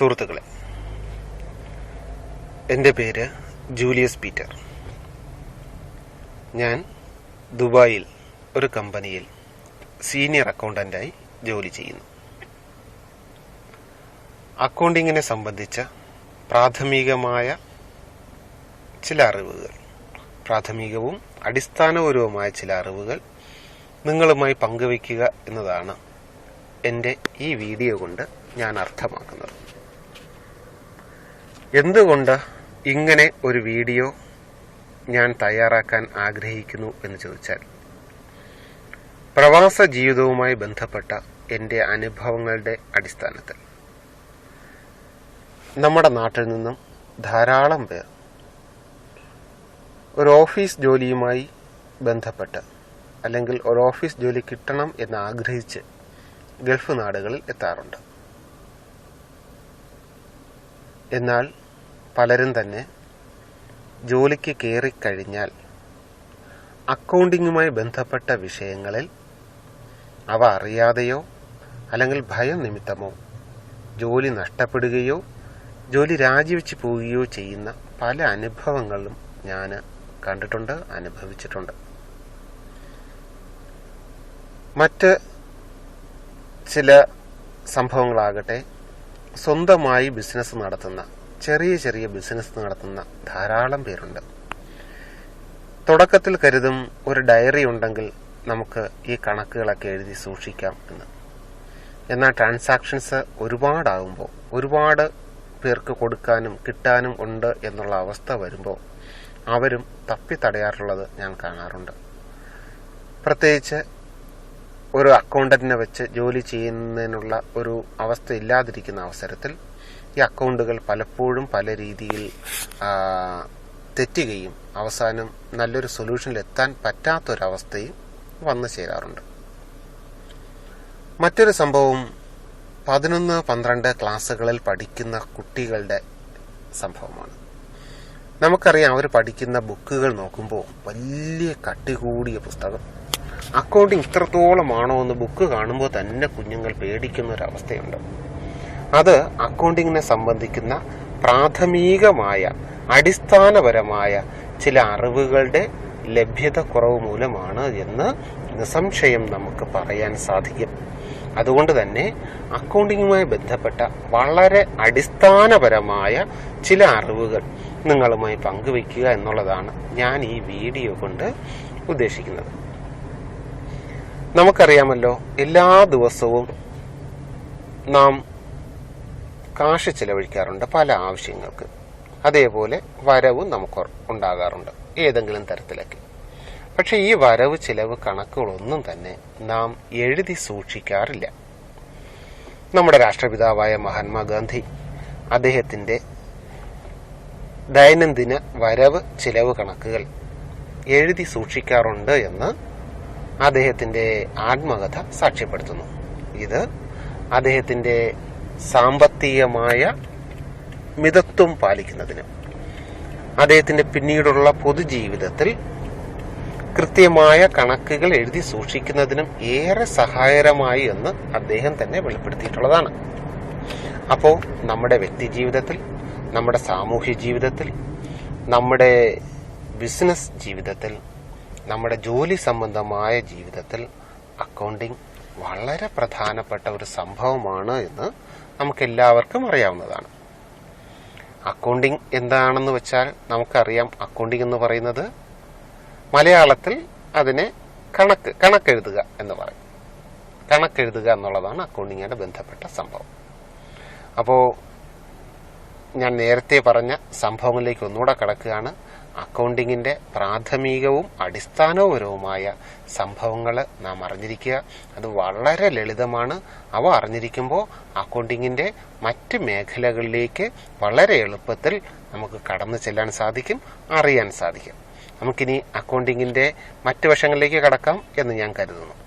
സുഹൃത്തുക്കളെ എന്റെ പേര് ജൂലിയസ് പീറ്റർ. ഞാൻ ദുബായിൽ ഒരു കമ്പനിയിൽ സീനിയർ അക്കൗണ്ടന്റായി ജോലി ചെയ്യുന്നു. അക്കൗണ്ടിങ്ങിനെ സംബന്ധിച്ച പ്രാഥമികമായ ചില അറിവുകൾ പ്രാഥമികവും അടിസ്ഥാനപരവുമായ ചില അറിവുകൾ നിങ്ങളുമായി പങ്കുവയ്ക്കുക എന്നതാണ് എന്റെ ഈ വീഡിയോ കൊണ്ട് ഞാൻ അർത്ഥമാക്കുന്നത്. എന്തുകൊണ്ട് ഇങ്ങനെ ഒരു വീഡിയോ ഞാൻ തയ്യാറാക്കാൻ ആഗ്രഹിക്കുന്നു എന്ന് ചോദിച്ചാൽ പ്രവാസ ജീവിതവുമായി ബന്ധപ്പെട്ട എന്റെ അനുഭവങ്ങളുടെ അടിസ്ഥാനത്തിൽ. നമ്മുടെ നാട്ടിൽ നിന്നും ധാരാളം പേർ ഒരു ഓഫീസ് ജോലിയുമായി ബന്ധപ്പെട്ട് അല്ലെങ്കിൽ ഒരു ഓഫീസ് ജോലി കിട്ടണം എന്ന് ആഗ്രഹിച്ച് ഗൾഫ് നാടുകളിൽ എത്താറുണ്ട്. എന്നാൽ പലരും തന്നെ ജോലിക്ക് കയറിക്കഴിഞ്ഞാൽ അക്കൗണ്ടിങ്ങുമായി ബന്ധപ്പെട്ട വിഷയങ്ങളിൽ അവ അറിയാതെയോ അല്ലെങ്കിൽ ഭയം നിമിത്തമോ ജോലി നഷ്ടപ്പെടുകയോ ജോലി രാജിവെച്ച് പോവുകയോ ചെയ്യുന്ന പല അനുഭവങ്ങളും ഞാൻ കണ്ടിട്ടുണ്ട് അനുഭവിച്ചിട്ടുണ്ട്. മറ്റ് ചില സംഭവങ്ങളാകട്ടെ സ്വന്തമായി ബിസിനസ് നടത്തുന്ന ചെറിയ ചെറിയ ബിസിനസ് നടത്തുന്ന ധാരാളം പേരുണ്ട്. തുടക്കത്തിൽ കരുതും ഒരു ഡയറി ഉണ്ടെങ്കിൽ നമുക്ക് ഈ കണക്കുകളൊക്കെ എഴുതി സൂക്ഷിക്കാം എന്ന്. എന്നാൽ ട്രാൻസാക്ഷൻസ് ഒരുപാടാകുമ്പോൾ ഒരുപാട് പേർക്ക് കൊടുക്കാനും കിട്ടാനും ഉണ്ട് എന്നുള്ള അവസ്ഥ വരുമ്പോൾ അവരും തപ്പി തടയാറുള്ളത് ഞാൻ കാണാറുണ്ട്. പ്രത്യേകിച്ച് ഒരു അക്കൗണ്ടന്റിനെ വെച്ച് ജോലി ചെയ്യുന്നതിനുള്ള ഒരു അവസ്ഥ ഇല്ലാതിരിക്കുന്ന അവസരത്തിൽ ഈ അക്കൗണ്ടുകൾ പലപ്പോഴും പല രീതിയിൽ തെറ്റുകയും അവസാനം നല്ലൊരു സൊല്യൂഷനിൽ എത്താൻ പറ്റാത്തൊരവസ്ഥയും വന്നു ചേരാറുണ്ട്. മറ്റൊരു സംഭവം പതിനൊന്ന് പന്ത്രണ്ട് ക്ലാസ്സുകളിൽ പഠിക്കുന്ന കുട്ടികളുടെ സംഭവമാണ്. നമുക്കറിയാം അവർ പഠിക്കുന്ന ബുക്കുകൾ നോക്കുമ്പോൾ വലിയ കട്ടി കൂടിയ പുസ്തകം. അക്കൗണ്ടിങ് ഇത്രത്തോളമാണോ എന്ന് ബുക്ക് കാണുമ്പോൾ തന്നെ കുഞ്ഞുങ്ങൾ പേടിക്കുന്ന ഒരു അവസ്ഥയുണ്ട് അത് അക്കൗണ്ടിങ്ങിനെ സംബന്ധിക്കുന്ന പ്രാഥമികമായ അടിസ്ഥാനപരമായ ചില അറിവുകളുടെ ലഭ്യത കുറവ് മൂലമാണ് എന്ന് നിസംശയം നമുക്ക് പറയാൻ സാധിക്കും. അതുകൊണ്ട് തന്നെ അക്കൗണ്ടിങ്ങുമായി ബന്ധപ്പെട്ട വളരെ അടിസ്ഥാനപരമായ ചില അറിവുകൾ നിങ്ങളുമായി പങ്കുവയ്ക്കുക എന്നുള്ളതാണ് ഞാൻ ഈ വീഡിയോ കൊണ്ട് ഉദ്ദേശിക്കുന്നത്. നമുക്കറിയാമല്ലോ എല്ലാ ദിവസവും നാം കാശ് ചിലവഴിക്കാറുണ്ട് പല ആവശ്യങ്ങൾക്ക്. അതേപോലെ വരവും നമുക്ക് ഉണ്ടാകാറുണ്ട് ഏതെങ്കിലും തരത്തിലൊക്കെ. പക്ഷെ ഈ വരവ് ചിലവ് കണക്കുകളൊന്നും തന്നെ നാം എഴുതി സൂക്ഷിക്കാറില്ല. നമ്മുടെ രാഷ്ട്രപിതാവായ മഹാത്മാഗാന്ധി അദ്ദേഹത്തിന്റെ ദൈനംദിന വരവ് ചിലവ് കണക്കുകൾ എഴുതി സൂക്ഷിക്കാറുണ്ട് എന്ന് അദ്ദേഹത്തിന്റെ ആത്മകഥ സാക്ഷ്യപ്പെടുത്തുന്നു. ഇത് അദ്ദേഹത്തിന്റെ സാമ്പത്തികമായ മിതത്വം പാലിക്കുന്നതിന്. അദ്ദേഹത്തിന്റെ പിന്നീടുള്ള പൊതുജീവിതത്തിൽ കൃത്യമായ കണക്കുകൾ എഴുതി സൂക്ഷിക്കുന്നതിനും ഏറെ സഹായകരമായി എന്ന് അദ്ദേഹം തന്നെ വെളിപ്പെടുത്തിയിട്ടുള്ളതാണ്. അപ്പോൾ നമ്മുടെ വ്യക്തി ജീവിതത്തിൽ നമ്മുടെ സാമൂഹ്യ ജീവിതത്തിൽ നമ്മുടെ ബിസിനസ് ജീവിതത്തിൽ നമ്മുടെ ജോലി സംബന്ധമായ ജീവിതത്തിൽ അക്കൗണ്ടിംഗ് വളരെ പ്രധാനപ്പെട്ട ഒരു സംഭവമാണ് എന്ന് നമുക്ക് എല്ലാവർക്കും അറിയാവുന്നതാണ്. അക്കൗണ്ടിംഗ് എന്താണെന്ന് വെച്ചാൽ നമുക്കറിയാം അക്കൗണ്ടിംഗ് എന്ന് പറയുന്നത് മലയാളത്തിൽ അതിനെ കണക്ക് കണക്കെഴുതുക എന്ന് പറയും. കണക്കെഴുതുക എന്നുള്ളതാണ് അക്കൗണ്ടിങ്ങായിട്ട് ബന്ധപ്പെട്ട സംഭവം. അപ്പോൾ ഞാൻ നേരത്തെ പറഞ്ഞ സംഭവങ്ങളിലേക്ക് ഒന്നുകൂടെ കടക്കുകയാണ്. അക്കൗണ്ടിങ്ങിന്റെ പ്രാഥമികവും അടിസ്ഥാനപരവുമായ സംഭവങ്ങൾ നാം അറിഞ്ഞിരിക്കുക. അത് വളരെ ലളിതമാണ്. അവ അറിഞ്ഞിരിക്കുമ്പോൾ അക്കൗണ്ടിങ്ങിന്റെ മറ്റ് മേഖലകളിലേക്ക് വളരെ എളുപ്പത്തിൽ നമുക്ക് കടന്നു ചെല്ലാൻ സാധിക്കും അറിയാൻ സാധിക്കും. നമുക്കിനി അക്കൗണ്ടിങ്ങിന്റെ മറ്റ് വശങ്ങളിലേക്ക് കടക്കാം എന്ന് ഞാൻ കരുതുന്നു.